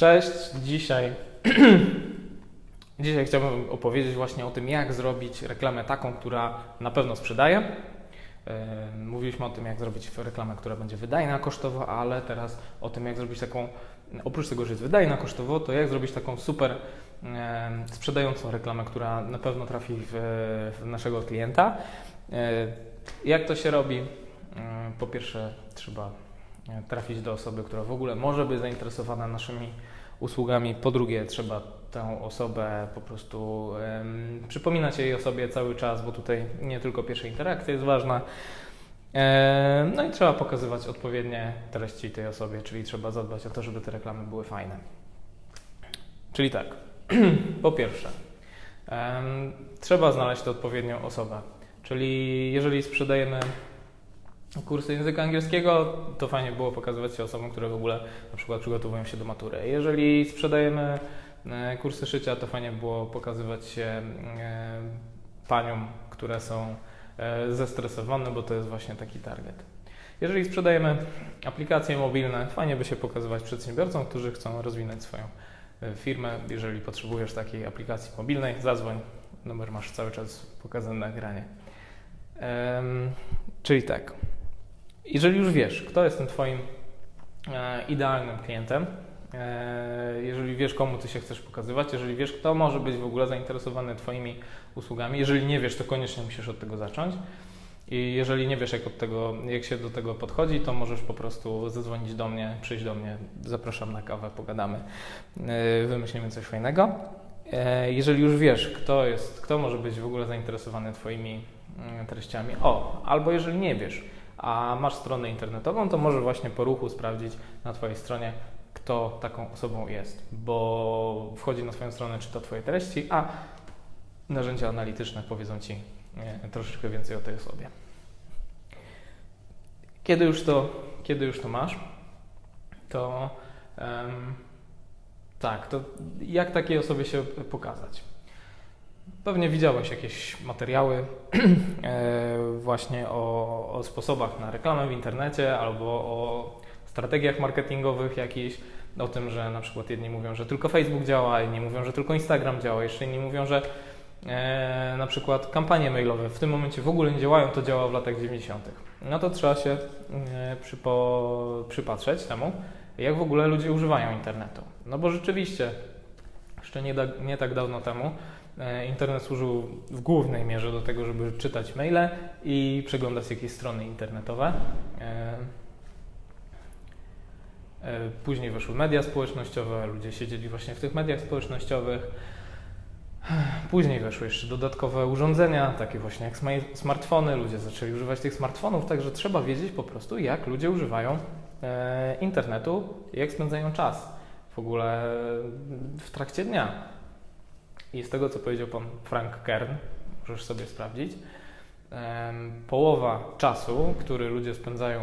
Cześć, dzisiaj Dzisiaj chciałbym opowiedzieć właśnie o tym, jak zrobić reklamę taką, która na pewno sprzedaje. E, Mówiliśmy o tym, jak zrobić reklamę, która będzie wydajna kosztowo, ale teraz o tym, jak zrobić taką, oprócz tego, że jest wydajna kosztowo, to jak zrobić taką super sprzedającą reklamę, która na pewno trafi w, w naszego klienta. E, Jak to się robi? E, Po pierwsze, trzeba trafić do osoby, która w ogóle może być zainteresowana naszymi usługami. Po drugie, trzeba tę osobę po prostu em, przypominać jej o sobie cały czas, bo tutaj nie tylko pierwsza interakcja jest ważna. E, no i trzeba pokazywać odpowiednie treści tej osobie, czyli trzeba zadbać o to, żeby te reklamy były fajne. Czyli tak, po pierwsze, em, trzeba znaleźć tę odpowiednią osobę. Czyli jeżeli sprzedajemy kursy języka angielskiego, to fajnie było pokazywać się osobom, które w ogóle na przykład przygotowują się do matury. Jeżeli sprzedajemy e, kursy szycia, to fajnie było pokazywać się e, paniom, które są e, zestresowane, bo to jest właśnie taki target. Jeżeli sprzedajemy aplikacje mobilne, fajnie by się pokazywać przedsiębiorcom, którzy chcą rozwinąć swoją firmę. Jeżeli potrzebujesz takiej aplikacji mobilnej, zadzwoń. Numer masz cały czas pokazany na ekranie. Em, czyli tak, jeżeli już wiesz, kto jest tym Twoim e, idealnym klientem, e, jeżeli wiesz, komu Ty się chcesz pokazywać, jeżeli wiesz, kto może być w ogóle zainteresowany Twoimi usługami, jeżeli nie wiesz, to koniecznie musisz od tego zacząć. I jeżeli nie wiesz, jak, od tego, jak się do tego podchodzi, to możesz po prostu zadzwonić do mnie, przyjść do mnie, zapraszam na kawę, pogadamy, e, wymyślimy coś fajnego. Jeżeli już wiesz, kto jest, kto może być w ogóle zainteresowany Twoimi mm, treściami, o, albo jeżeli nie wiesz, a masz stronę internetową, to może właśnie po ruchu sprawdzić na Twojej stronie, kto taką osobą jest, bo wchodzi na Twoją stronę, czyta Twoje treści, a narzędzia analityczne powiedzą Ci e, troszeczkę więcej o tej osobie. Kiedy już to, kiedy już to masz, to em, tak, to jak takiej osobie się pokazać? Pewnie widziałeś jakieś materiały e, właśnie o, o sposobach na reklamę w internecie albo o strategiach marketingowych jakichś, o tym, że na przykład jedni mówią, że tylko Facebook działa, inni mówią, że tylko Instagram działa, jeszcze inni mówią, że e, na przykład kampanie mailowe w tym momencie w ogóle nie działają, to działa w latach 90. No to trzeba się e, przypo, przypatrzeć temu, jak w ogóle ludzie używają internetu. No bo rzeczywiście, jeszcze nie, da, nie tak dawno temu, internet służył w głównej mierze do tego, żeby czytać maile i przeglądać jakieś strony internetowe. E, e, Później weszły media społecznościowe, ludzie siedzieli właśnie w tych mediach społecznościowych. Później weszły jeszcze dodatkowe urządzenia, takie właśnie jak sma- smartfony. Ludzie zaczęli używać tych smartfonów, także trzeba wiedzieć po prostu, jak ludzie używają e, internetu, jak spędzają czas w ogóle w trakcie dnia. I z tego, co powiedział pan Frank Kern, możesz sobie sprawdzić, połowa czasu, który ludzie spędzają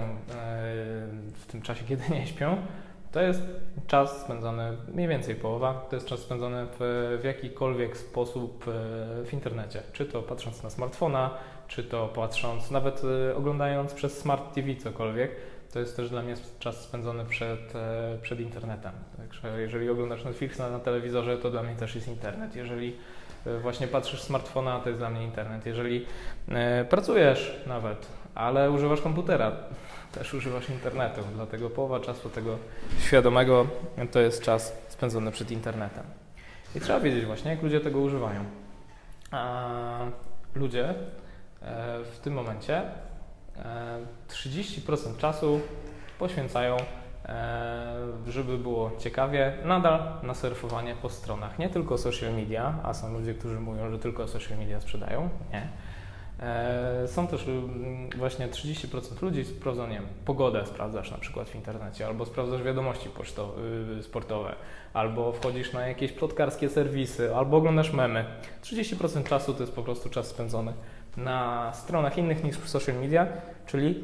w tym czasie, kiedy nie śpią, to jest czas spędzony, mniej więcej połowa, to jest czas spędzony w, w jakikolwiek sposób e, w internecie. Czy to patrząc na smartfona, czy to patrząc, nawet e, oglądając przez smart TV cokolwiek, to jest też dla mnie czas spędzony przed, e, przed internetem. Także jeżeli oglądasz Netflixa na telewizorze, to dla mnie też jest internet. Jeżeli e, właśnie patrzysz smartfona, to jest dla mnie internet. Jeżeli e, pracujesz nawet, ale używasz komputera, też używasz internetu. Dlatego połowa czasu tego świadomego to jest czas spędzony przed internetem. I trzeba wiedzieć właśnie, jak ludzie tego używają. A ludzie w tym momencie 30% czasu poświęcają, e, żeby było ciekawie, nadal na surfowanie po stronach. Nie tylko social media, a są ludzie, którzy mówią, że tylko social media sprzedają. Nie. E, Są też mm, właśnie 30% ludzi sprawdza, nie wiem, pogodę sprawdzasz na przykład w internecie, albo sprawdzasz wiadomości poczto, y, sportowe, albo wchodzisz na jakieś plotkarskie serwisy, albo oglądasz memy. 30% czasu to jest po prostu czas spędzony na stronach innych niż w social media, czyli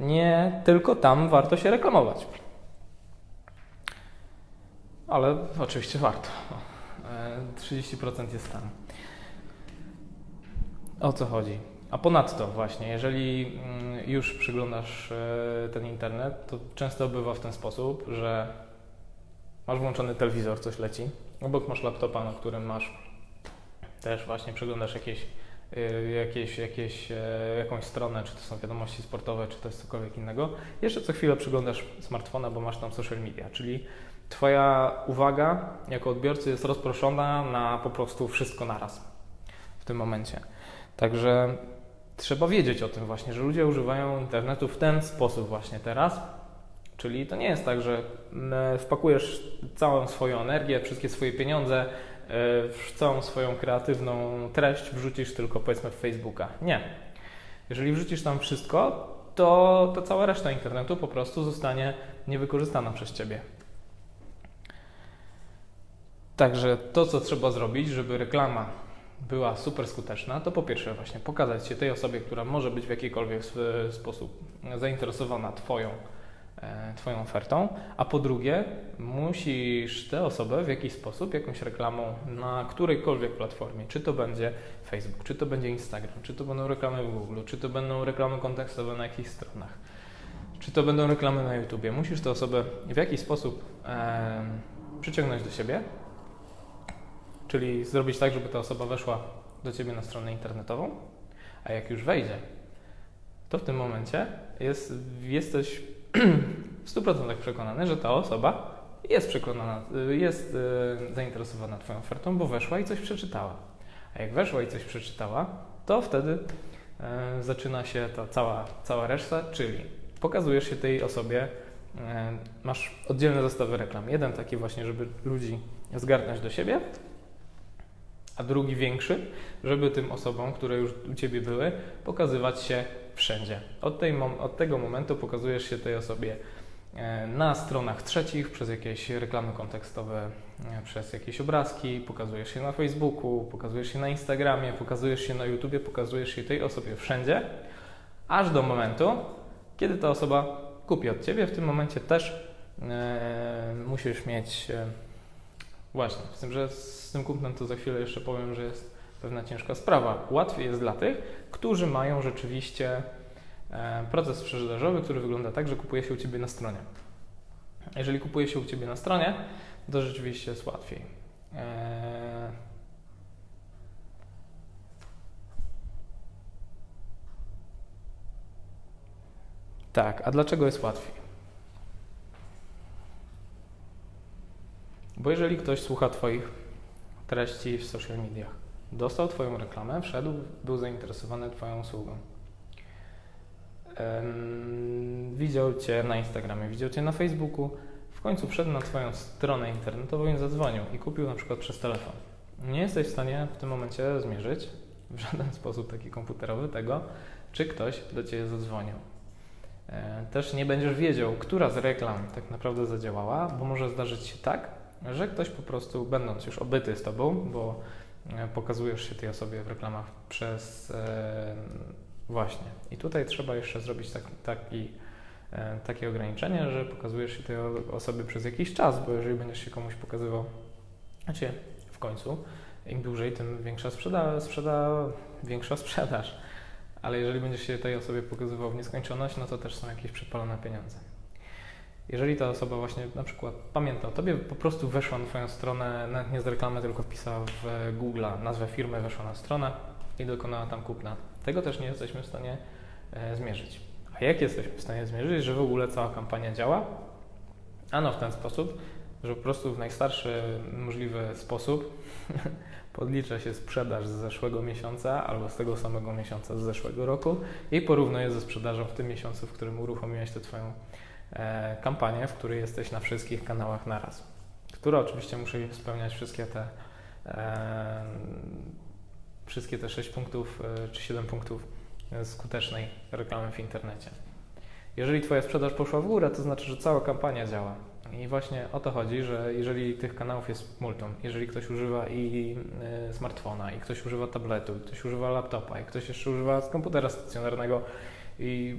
nie tylko tam warto się reklamować. Ale oczywiście warto. E, 30% jest tam. O co chodzi? A ponadto właśnie, jeżeli mm, już przyglądasz e, ten internet, to często bywa w ten sposób, że masz włączony telewizor, coś leci, obok masz laptopa, na którym masz też właśnie przeglądasz jakieś, jakieś, jakieś, e, jakąś stronę, czy to są wiadomości sportowe, czy to jest cokolwiek innego. Jeszcze co chwilę przeglądasz smartfona, bo masz tam social media, czyli Twoja uwaga jako odbiorcy jest rozproszona na po prostu wszystko naraz w tym momencie. Także trzeba wiedzieć o tym właśnie, że ludzie używają internetu w ten sposób właśnie teraz. Czyli to nie jest tak, że wpakujesz całą swoją energię, wszystkie swoje pieniądze, w całą swoją kreatywną treść wrzucisz tylko powiedzmy w Facebooka. Nie. Jeżeli wrzucisz tam wszystko, to, to cała reszta internetu po prostu zostanie niewykorzystana przez Ciebie. Także to, co trzeba zrobić, żeby reklama była super skuteczna, to po pierwsze właśnie pokazać się tej osobie, która może być w jakikolwiek sposób zainteresowana Twoją, e, twoją ofertą, a po drugie musisz tę osobę w jakiś sposób, jakąś reklamą na którejkolwiek platformie, czy to będzie Facebook, czy to będzie Instagram, czy to będą reklamy w Google, czy to będą reklamy kontekstowe na jakichś stronach, czy to będą reklamy na YouTubie, musisz tę osobę w jakiś sposób e, przyciągnąć do siebie, Czyli zrobić tak, żeby ta osoba weszła do ciebie na stronę internetową, a jak już wejdzie, to w tym momencie jest, jesteś w 100% przekonany, że ta osoba jest przekonana, jest e, zainteresowana Twoją ofertą, bo weszła i coś przeczytała. A jak weszła i coś przeczytała, to wtedy e, zaczyna się ta cała, cała reszta, czyli pokazujesz się tej osobie, e, masz oddzielne zestawy reklam. Jeden taki właśnie, żeby ludzi zgarnąć do siebie, a drugi większy, żeby tym osobom, które już u Ciebie były, pokazywać się wszędzie. Od, tej, od tego momentu pokazujesz się tej osobie e, na stronach trzecich, przez jakieś reklamy kontekstowe, e, przez jakieś obrazki, pokazujesz się na Facebooku, pokazujesz się na Instagramie, pokazujesz się na YouTubie, pokazujesz się tej osobie wszędzie, aż do momentu, kiedy ta osoba kupi od Ciebie. W tym momencie też e, musisz mieć Właśnie, z tym, że z tym to za chwilę jeszcze powiem, że jest pewna ciężka sprawa. Łatwiej jest dla tych, którzy mają rzeczywiście e, proces sprzedażowy, który wygląda tak, że kupuje się u Ciebie na stronie. Jeżeli kupuje się u Ciebie na stronie, to rzeczywiście jest łatwiej. E, tak, a dlaczego jest łatwiej? Bo jeżeli ktoś słucha Twoich treści w social mediach, dostał Twoją reklamę, wszedł, był zainteresowany Twoją usługą, widział Cię na Instagramie, widział Cię na Facebooku, w końcu wszedł na Twoją stronę internetową i zadzwonił i kupił na przykład przez telefon. Nie jesteś w stanie w tym momencie zmierzyć w żaden sposób taki komputerowy tego, czy ktoś do Ciebie zadzwonił. E, też nie będziesz wiedział, która z reklam tak naprawdę zadziałała, bo może zdarzyć się tak, że ktoś po prostu, będąc już obyty z Tobą, bo e, pokazujesz się tej osobie w reklamach przez e, właśnie. I tutaj trzeba jeszcze zrobić tak, taki, e, takie ograniczenie, że pokazujesz się tej osobie przez jakiś czas, bo jeżeli będziesz się komuś pokazywał, znaczy w końcu, im dłużej, tym większa sprzeda, sprzeda, większa sprzedaż. Ale jeżeli będziesz się tej osobie pokazywał w nieskończoność, no to też są jakieś przepalone pieniądze. Jeżeli ta osoba właśnie na przykład pamięta o Tobie, po prostu weszła na Twoją stronę, nawet nie z reklamy, tylko wpisała w Google nazwę firmy, weszła na stronę i dokonała tam kupna. Tego też nie jesteśmy w stanie e, zmierzyć. A jak jesteśmy w stanie zmierzyć, że w ogóle cała kampania działa? Ano w ten sposób, że po prostu w najstarszy możliwy sposób podlicza się sprzedaż z zeszłego miesiąca albo z tego samego miesiąca z zeszłego roku i porównuje ze sprzedażą w tym miesiącu, w którym uruchomiłeś tę Twoją E, kampanię, w której jesteś na wszystkich kanałach naraz, która oczywiście musi spełniać wszystkie te e, wszystkie te 6 punktów e, czy 7 punktów skutecznej reklamy w internecie. Jeżeli Twoja sprzedaż poszła w górę, to znaczy, że cała kampania działa. I właśnie o to chodzi, że jeżeli tych kanałów jest multum, jeżeli ktoś używa i smartfona, i ktoś używa tabletu, i ktoś używa laptopa, i ktoś jeszcze używa komputera stacjonarnego i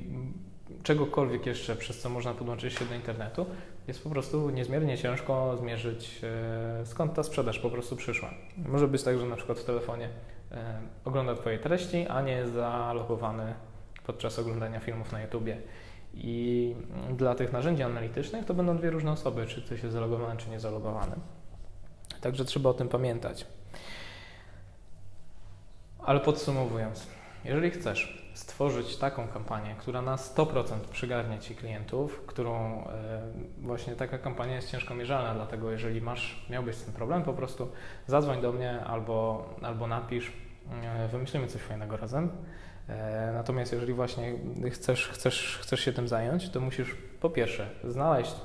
czegokolwiek jeszcze, przez co można podłączyć się do internetu, jest po prostu niezmiernie ciężko zmierzyć, e, skąd ta sprzedaż po prostu przyszła. Może być tak, że na przykład w telefonie e, ogląda Twoje treści, a nie jest zalogowany podczas oglądania filmów na YouTubie I dla tych narzędzi analitycznych to będą dwie różne osoby, czy ktoś jest zalogowany, czy nie zalogowany. Także trzeba o tym pamiętać. Ale podsumowując, jeżeli chcesz stworzyć taką kampanię, która na 100% przygarnie Ci klientów, którą e, właśnie taka kampania jest ciężko mierzalna, dlatego jeżeli masz, miałbyś z tym problem, po prostu zadzwoń do mnie albo, albo napisz, e, wymyślimy coś fajnego razem. E, Natomiast jeżeli właśnie chcesz, chcesz, chcesz się tym zająć, to musisz po pierwsze znaleźć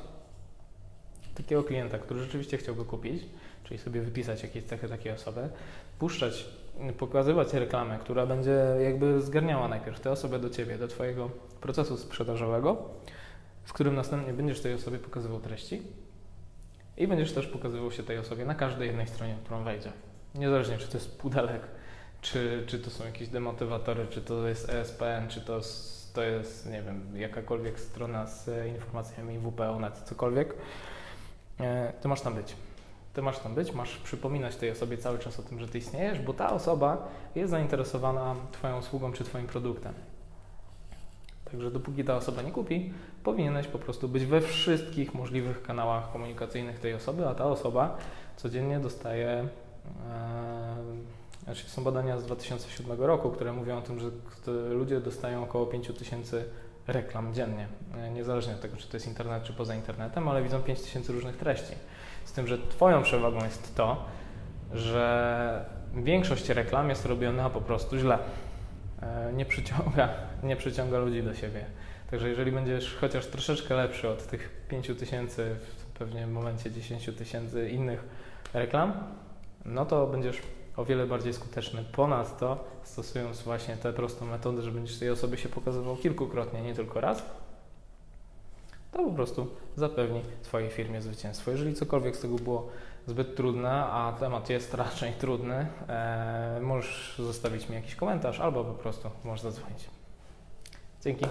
takiego klienta, który rzeczywiście chciałby kupić, czyli sobie wypisać jakieś cechy takiej osoby, puszczać, pokazywać reklamę, która będzie jakby zgarniała najpierw tę osobę do Ciebie, do Twojego procesu sprzedażowego, w którym następnie będziesz tej osobie pokazywał treści i będziesz też pokazywał się tej osobie na każdej jednej stronie, którą wejdzie. Niezależnie, czy to jest pudelek, czy, czy to są jakieś demotywatory, czy to jest ESPN, czy to, to jest, nie wiem, jakakolwiek strona z informacjami WPO, net, cokolwiek, e, to masz tam być. Ty masz tam być, masz przypominać tej osobie cały czas o tym, że ty istniejesz, bo ta osoba jest zainteresowana Twoją usługą czy Twoim produktem. Także dopóki ta osoba nie kupi, powinieneś po prostu być we wszystkich możliwych kanałach komunikacyjnych tej osoby, a ta osoba codziennie dostaje. E, znaczy są badania z 2007 roku, które mówią o tym, że ludzie dostają około 5000 reklam dziennie, e, niezależnie od tego, czy to jest internet, czy poza internetem, ale widzą 5000 różnych treści. Z tym, że Twoją przewagą jest to, że większość reklam jest robiona po prostu źle. E, Nie przyciąga, nie przyciąga ludzi do siebie. Także jeżeli będziesz chociaż troszeczkę lepszy od tych 5 tysięcy, w pewnie momencie 10 tysięcy innych reklam, no to będziesz o wiele bardziej skuteczny. Ponadto stosując właśnie tę prostą metodę, że będziesz tej osobie się pokazywał kilkukrotnie, nie tylko raz, to po prostu zapewni Twojej firmie zwycięstwo. Jeżeli cokolwiek z tego było zbyt trudne, a temat jest raczej trudny, e, możesz zostawić mi jakiś komentarz albo po prostu możesz zadzwonić. Dzięki.